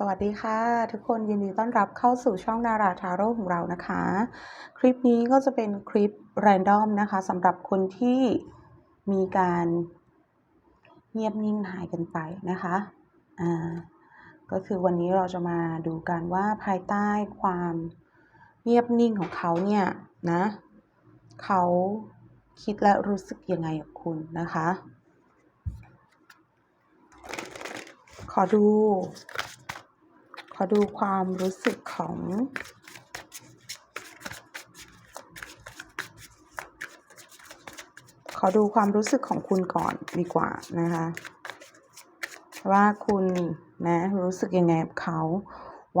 สวัสดีค่ะ ทุกคนยินดีต้อนรับเข้าสู่ช่องนาราทาโร่ของเรานะคะ คลิปนี้ก็จะเป็นคลิปแรนดอมนะคะสำหรับคนที่มีการเงียบนิ่งหายกันไปนะคะอ่าก็คือวันนี้เราจะมาดูกันว่าภายใต้ความเงียบนิ่งของเขาเนี่ยนะเขาคิดและรู้สึกยังไงกับคุณนะคะ ขอดู ขอดูความรู้สึกของขอดูความรู้สึกของคุณก่อนดีกว่านะคะ ว่าคุณนะรู้สึกยังไงกับเขา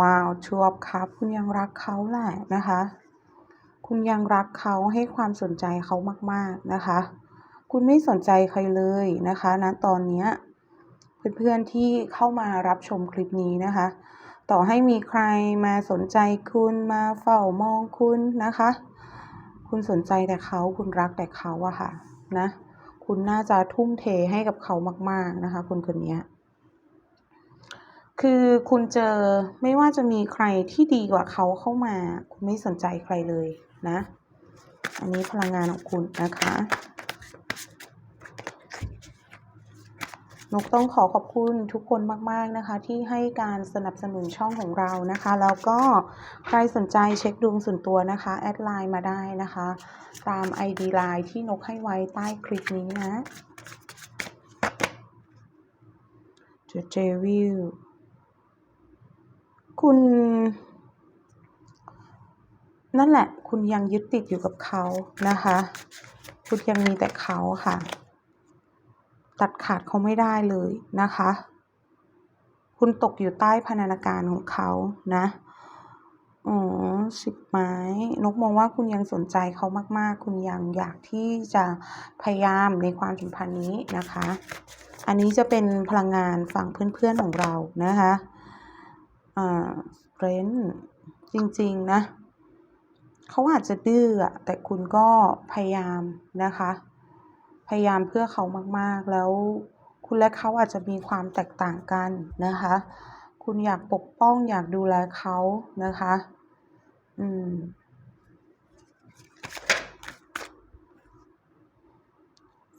ว้าวชวบครับ คุณยังรักเขาแหละนะคะ คุณยังรักเขาให้ความสนใจเขามาก ๆนะคะ คุณไม่สนใจใครเลยนะคะณนะตอนเนี้ยเพื่อนๆที่เข้ามารับชมคลิปนี้นะคะ ต่อให้มีใครมาสนใจคุณมาเฝ้ามองคุณนะคะ คุณสนใจแต่เขาคุณรักแต่เขาอะค่ะนะ คุณน่าจะทุ่มเทให้กับเขามาก ๆนะคะคนคนนี้คือคุณเจอไม่ว่าจะมีใครที่ดีกว่าเขาเข้ามา คุณไม่สนใจใครเลยนะ อันนี้พลังงานของคุณนะคะ นกต้องขอขอบคุณทุกคนมาก ๆ นะคะ ที่ให้การสนับสนุนช่องของเรานะคะ แล้วก็ใครสนใจเช็คดวงส่วนตัวนะคะ แอดไลน์มาได้นะคะ ตาม ID ไลน์ที่นกให้ไว้ใต้คลิปนี้นะเจเจวิลคุณ นั่นแหละ คุณยังยึดติดอยู่กับเขานะคะ คุณยังมีแต่เขาค่ะ ตัดขาดเขาไม่ได้เลยนะคะ คุณตกอยู่ใต้พันธนาการของเขานะอ๋อสิบไม้นกมองว่าคุณยังสนใจเขามาก ๆ คุณยังอยากที่จะพยายามในความสัมพันธ์นี้นะคะ อันนี้จะเป็นพลังงานฝั่งเพื่อน ๆ ของเรานะคะอ่าเรนจริง ๆ นะเขาอาจจะดื้อแต่คุณก็พยายามนะคะ พยายามเพื่อเขามากๆ แล้วคุณและเขาอาจจะมีความแตกต่างกันนะคะ คุณอยากปกป้องอยากดูแลเขานะคะ อืม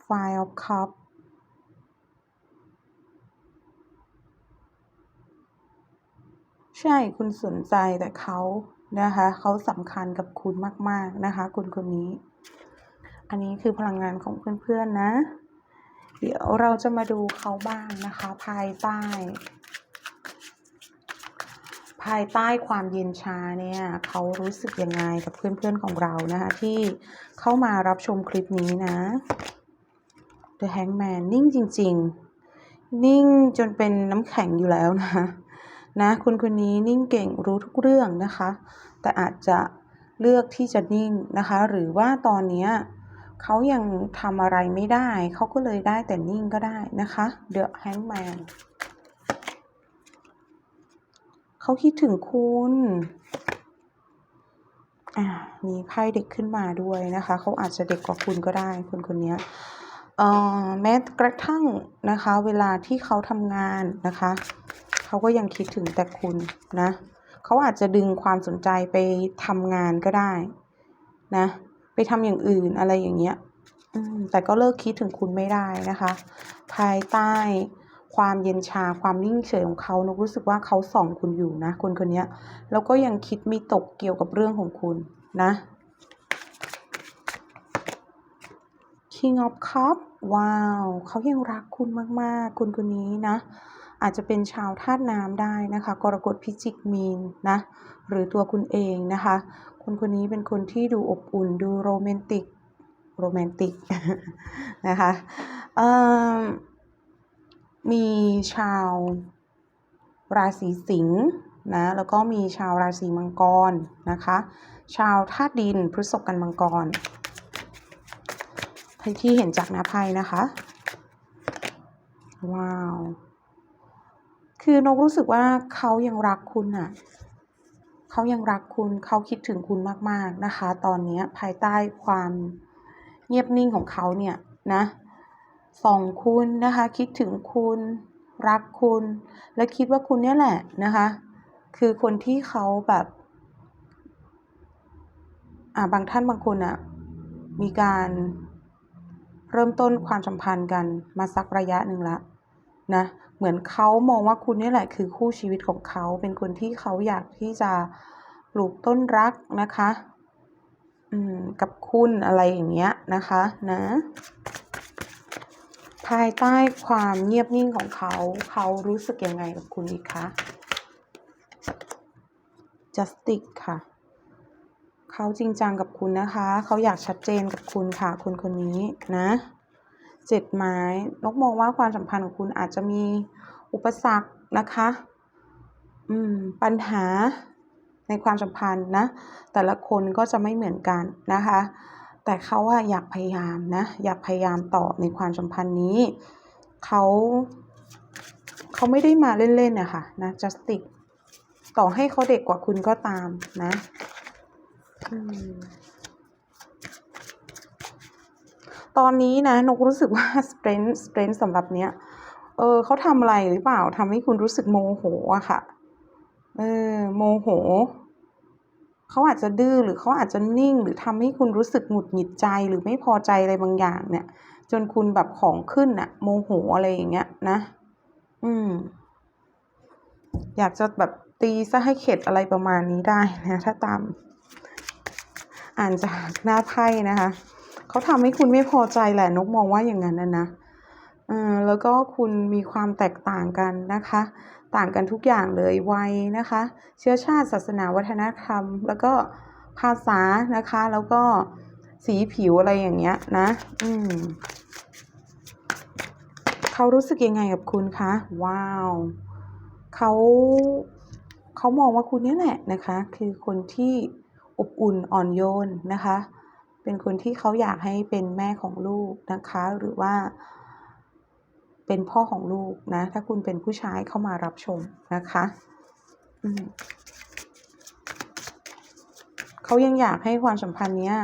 Five of Cup ใช่คุณสนใจแต่เขานะคะ เขาสำคัญกับคุณมาก ๆ นะคะ คุณคนนี้ อันนี้คือพลังงานของเพื่อนๆนะ เดี๋ยวเราจะมาดูเขาบ้างนะคะ ภายใต้ ภายใต้ความเย็นชาเนี่ยเขารู้สึกยังไงกับเพื่อนๆของเรานะคะที่เข้ามารับชมคลิปนี้นะ The Hangman นิ่งจริง ๆ นิ่งจนเป็นน้ำแข็งอยู่แล้วนะนะคุณคนนี้นิ่งเก่งรู้ทุกเรื่องนะคะ แต่อาจจะเลือกที่จะนิ่งนะคะ หรือว่าตอนนี้ เขายังทำอะไรไม่ได้ เขาก็เลยได้แต่นิ่งก็ได้นะคะ The Hangman เขาคิดถึงคุณมีไพ่เด็กขึ้นมาด้วยนะคะ เขาอาจจะเด็กกว่าคุณก็ได้คนคนนี้แม้กระทั่งนะคะ เวลาที่เขาทำงานนะคะ เขาก็ยังคิดถึงแต่คุณนะ เขาอาจจะดึงความสนใจไปทำงานก็ได้นะ ไปทำอย่างอื่นอะไรอย่างเงี้ยแต่ก็เลิกคิดถึงคุณไม่ได้นะคะ ภายใต้ความเย็นชาความนิ่งเฉยของเขานกรู้สึกว่าเขาส่องคุณอยู่นะคนคนนี้แล้วก็ยังคิดไม่ตกเกี่ยวกับเรื่องของคุณนะ King of Cup ว้าว เขายังรักคุณมาก ๆ คุณคนนี้นะ อาจจะเป็นชาวธาตุน้ำได้นะคะ กรกฎพิจิกมีนนะ หรือตัวคุณเองนะคะ คนคนนี้เป็นคนที่ดูอบอุ่น ดูโรแมนติก โรแมนติกนะคะมีชาวราศีสิงห์นะ แล้วก็มีชาวราศีมังกรนะคะ ชาวธาตุดินพฤษภกันมังกร ที่เห็นจากหน้าไพ่นะคะ ว้าว คือนกรู้สึกว่าเขายังรักคุณอะเขายังรักคุณเขาคิดถึงคุณมากๆนะคะ ตอนนี้ภายใต้ความเงียบนิ่งของเขาเนี่ยนะส่องคุณนะคะ คิดถึงคุณรักคุณ และคิดว่าคุณเนี่ยแหละนะคะ คือคนที่เขาแบบอ่าบางท่านบางคนอะมีการ เริ่มต้นความสัมพันธ์กันมาสักระยะหนึ่งละนะเหมือนเขามองว่าคุณนี่แหละคือคู่ชีวิตของเขาเป็นคนที่เขาอยากที่จะปลูกต้นรักนะคะอืมกับคุณอะไรอย่างเงี้ยนะคะนะภายใต้ความเงียบนิ่งของเขา เขารู้สึกยังไงกับคุณอีกคะ justice ค่ะ เขาจริงจังกับคุณนะคะ เขาอยากชัดเจนกับคุณค่ะ คนคนนี้นะเจ็ดไม้นกมองว่าความสัมพันธ์ของคุณอาจจะมีอุปสรรคนะคะ อืม ปัญหาในความสัมพันธ์นะ แต่ละคนก็จะไม่เหมือนกันนะคะ แต่เขาอะอยากพยายามนะ อยากพยายามต่อในความสัมพันธ์นี้เขาเขาไม่ได้มาเล่นๆนะคะนะ justice ต่อให้เขาเด็กกว่าคุณก็ตามนะ ตอนนี้นะนกรู้สึกว่า strength strength สำหรับเนี้ย เออเขาทำอะไรหรือเปล่าทำให้คุณรู้สึกโมโหอะค่ะ เออโมโหเขาอาจจะดื้อหรือเขาอาจจะนิ่ง หรือทำให้คุณรู้สึกหงุดหงิดใจหรือไม่พอใจอะไรบางอย่างเนี่ย จนคุณแบบของขึ้นอะโมโหอะไรอย่างเงี้ยนะ อืม อยากจะแบบตีซะให้เข็ดอะไรประมาณนี้ได้นะถ้าตาม อ่านจากหน้าไพ่นะคะเขาทำให้คุณไม่พอใจแหละนกมองว่าอย่างนั้นนะนะเออแล้วก็คุณมีความแตกต่างกันนะคะ ต่างกันทุกอย่างเลยวัยนะคะ เชื้อชาติศาสนาวัฒนธรรม แล้วก็ภาษานะคะ แล้วก็สีผิวอะไรอย่างเงี้ยนะ อืมเขารู้สึกยังไงกับคุณคะว้าวเขาเขามองว่าคุณนี่แหละนะคะ คือคนที่ อบอุ่นอ่อนโยนนะคะ เป็นคนที่เขาอยากให้เป็นแม่ของลูกนะคะ หรือว่า เป็นพ่อของลูกนะ ถ้าคุณเป็นผู้ชายเข้ามารับชมนะคะเขายังอยากให้ความสัมพันธ์เนี้ย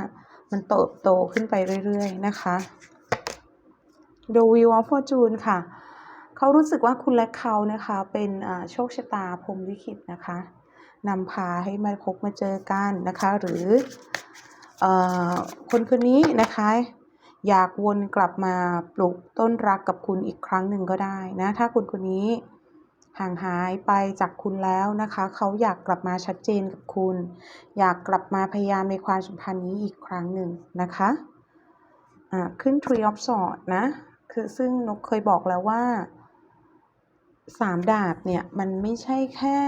มันเติบโตขึ้นไปเรื่อยๆนะคะ The Wheel of Fortune ค่ะ เขารู้สึกว่าคุณและเขานะคะ เป็นโชคชะตาพรมลิขิตนะคะ นำพาให้มาพบมาเจอกันนะคะ หรืออคนคนนี้นะคะ อยากวนกลับมาปลูกต้นรักกับคุณอีกครั้งหนึ่งก็ได้นะ ถ้าคุณคนนี้ห่างหายไปจากคุณแล้วนะคะ เขาอยากกลับมาชัดเจนกับคุณ อยากกลับมาพยายามในความสัมพันธ์นี้อีกครั้งหนึ่งนะคะอ่าขึ้น Tree of Swords นะ คือซึ่งนกเคยบอกแล้วว่าสามดาบเนี่ย มันไม่ใช่แค่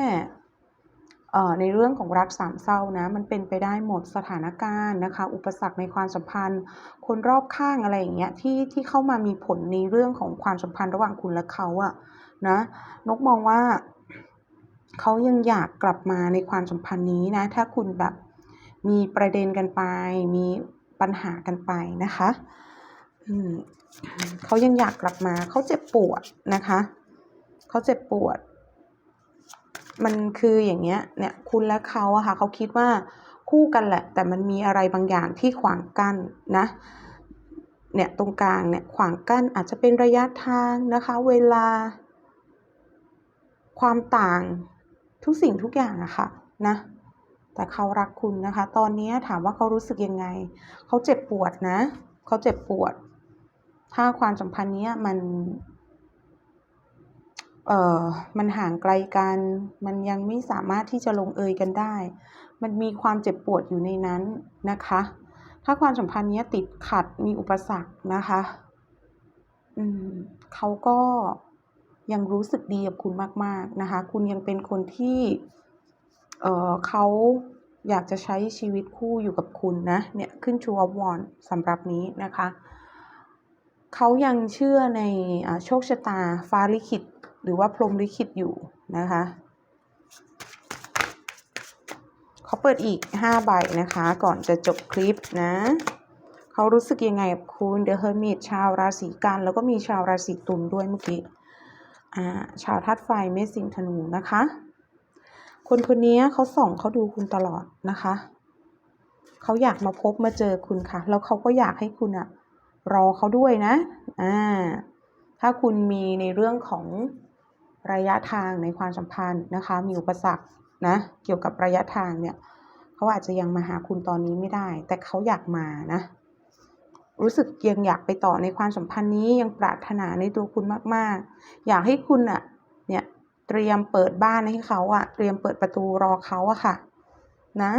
ในเรื่องของรักสามเศร้านะมันเป็นไปได้หมดสถานการณ์นะคะ อุปสรรคในความสัมพันธ์ คนรอบข้างอะไรอย่างเงี้ยที่ที่เข้ามามีผลในเรื่องของความสัมพันธ์ระหว่างคุณและเขาอะนะนกมองว่าเขายังอยากกลับมาในความสัมพันธ์นี้นะ ถ้าคุณแบบมีประเด็นกันไป มีปัญหากันไปนะคะเขายังอยากกลับมาเขาเจ็บปวดนะคะ เขาเจ็บปวด มันคืออย่างเงี้ยเนี่ยคุณและเขาอะค่ะเขาคิดว่าคู่กันแหละ แต่มันมีอะไรบางอย่างที่ขวางกั้นนะเนี่ยตรงกลางเนี่ยขวางกั้นอาจจะเป็นระยะทางนะคะ เวลา ความต่างทุกสิ่งทุกอย่างอะค่ะนะแต่เขารักคุณนะคะ ตอนนี้ถามว่าเขารู้สึกยังไง เขาเจ็บปวดนะ เขาเจ็บปวด ถ้าความสัมพันธ์นี้มัน เอ่อมันห่างไกลกัน มันยังไม่สามารถที่จะลงเอยกันได้ มันมีความเจ็บปวดอยู่ในนั้นนะคะ ถ้าความสัมพันธ์นี้ติดขัดมีอุปสรรคนะคะอืมเขาก็ยังรู้สึกดีกับคุณมาก ๆนะคะ คุณยังเป็นคนที่เอ่อเขาอยากจะใช้ชีวิตคู่อยู่กับคุณนะ เนี่ยขึ้น Two of Wands สำหรับนี้นะคะ เขายังเชื่อในโชคชะตาฟ้าลิขิต หรือว่าพรมลิขิตอยู่นะคะเขาเปิดอีก5ใบนะคะ ก่อนจะจบคลิปนะเขารู้สึกยังไงกับคุณเดอะเฮอร์มิตชาวราศีกัน แล้วก็มีชาวราศีตุลด้วยเมื่อกี้ชาวธาตุไฟเมษสิงธนูนะคะ คนคนนี้เขาส่องเขาดูคุณตลอดนะคะเขาอยากมาพบมาเจอคุณค่ะ แล้วเขาก็อยากให้คุณอะรอเขาด้วยนะอ่าถ้าคุณมีในเรื่องของ ระยะทางในความสัมพันธ์นะคะ มีอุปสรรคนะเกี่ยวกับระยะทางเนี่ยเขาอาจจะยังมาหาคุณตอนนี้ไม่ได้ แต่เขาอยากมานะ รู้สึกยังอยากไปต่อในความสัมพันธ์นี้ยังปรารถนาในตัวคุณมาก ๆ อยากให้คุณอะเนี่ยเตรียมเปิดบ้านให้เขาอะเตรียมเปิดประตูรอเขาอะค่ะ นะ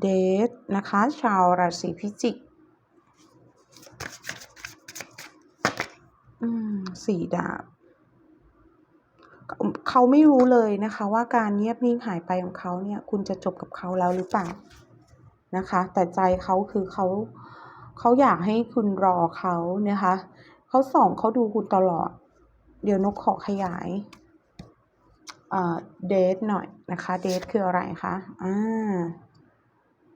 เดทนะคะ ชาวราศีพิจิก อืมสี่ดาบ เขาไม่รู้เลยนะคะ ว่าการเงียบนิ่งหายไปของเขาเนี่ย คุณจะจบกับเขาแล้วหรือเปล่านะคะ แต่ใจเขาคือเขาเขาอยากให้คุณรอเขานะคะเขาส่องเขาดูคุณตลอด เดี๋ยวนกขอขยายเดทหน่อยนะคะเดทคืออะไรคะอ่า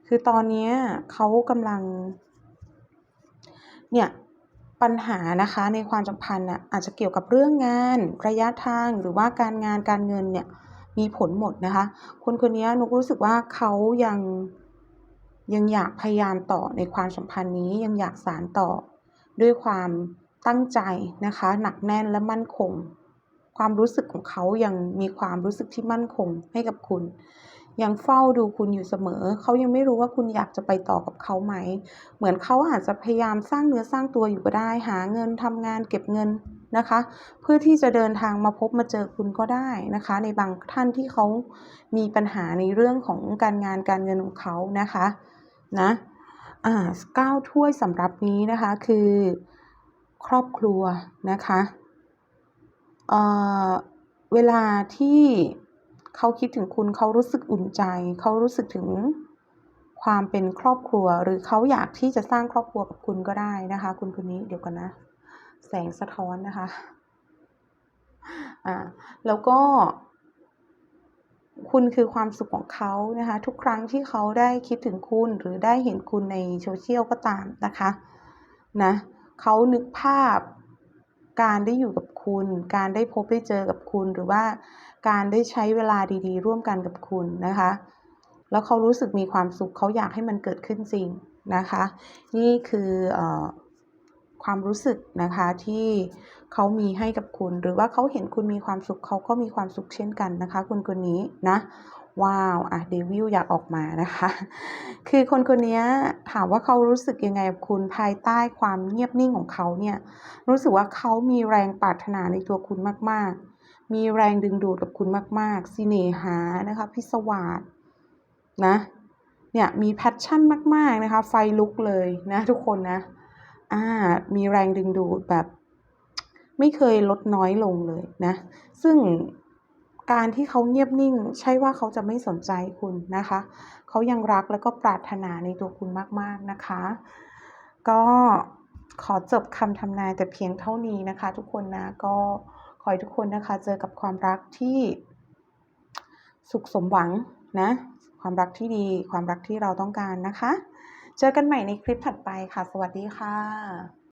คือตอนนี้เขากำลัง เนี่ย ปัญหานะคะในความสัมพันธ์น่ะอาจจะเกี่ยวกับเรื่องงานระยะทางหรือว่าการงานการเงินเนี่ยมีผลหมดนะคะ คนคนนี้นุกรู้สึกว่าเขายังยังอยากพยายามต่อในความสัมพันธ์นี้ยังอยากสานต่อ ด้วยความตั้งใจนะคะ หนักแน่นและมั่นคง ความรู้สึกของเขายังมีความรู้สึกที่มั่นคงให้กับคุณ ยังเฝ้าดูคุณอยู่เสมอ เขายังไม่รู้ว่าคุณอยากจะไปต่อกับเขาไหม เหมือนเขาอาจจะพยายามสร้างเนื้อสร้างตัวอยู่ก็ได้ หาเงินทำงานเก็บเงินนะคะ เพื่อที่จะเดินทางมาพบมาเจอคุณก็ได้นะคะ ในบางท่านที่เขามีปัญหาในเรื่องของการงานการเงินของเขานะคะนะอ่าเก้าถ้วยสำหรับนี้นะคะคือครอบครัวนะคะเอ่อเวลาที่ เขาคิดถึงคุณเขารู้สึกอุ่นใจ เขารู้สึกถึงความเป็นครอบครัว หรือเขาอยากที่จะสร้างครอบครัวกับคุณก็ได้นะคะ คุณคนนี้เดี๋ยวกันนะ แสงสะท้อนนะคะอ่าแล้วก็ คุณคือความสุขของเขานะคะ ทุกครั้งที่เขาได้คิดถึงคุณหรือได้เห็นคุณในโซเชียลก็ตามนะคะนะเขานึกภาพการได้อยู่กับคุณ การได้พบได้เจอกับคุณหรือว่า การได้ใช้เวลาดีๆ ร่วมกันกับคุณนะคะ แล้วเขารู้สึกมีความสุขเขาอยากให้มันเกิดขึ้นจริงนะคะ นี่คืออความรู้สึกนะคะที่เขามีให้กับคุณ หรือว่าเขาเห็นคุณมีความสุขเขาก็มีความสุขเช่นกันนะคะคนคนนี้นะว้าวอะเดวิลอยากออกมานะคะ คือคนคนนี้ถามว่าเขารู้สึกยังไงกับคุณภายใต้ความเงียบนิ่งของเขาเนี่ย รู้สึกว่าเขามีแรงปรารถนาในตัวคุณมากๆ มีแรงดึงดูดกับคุณมากๆสิเนหานะคะพิศวาสนะเนี่ยมีแพชชั่นมากๆนะคะ ไฟลุกเลยนะทุกคนนะอ่ามีแรงดึงดูดแบบ ไม่เคยลดน้อยลงเลยนะ ซึ่งการที่เขาเงียบนิ่ง ใช่ว่าเขาจะไม่สนใจคุณนะคะ เขายังรักแล้วก็ปรารถนาในตัวคุณมากๆนะคะ ก็ขอจบคำทำนายแต่เพียงเท่านี้นะคะ ทุกคนนะก็ ขอให้ทุกคนนะคะเจอกับความรักที่สุขสมหวังนะ ความรักที่ดีความรักที่เราต้องการนะคะ เจอกันใหม่ในคลิปถัดไปค่ะ สวัสดีค่ะ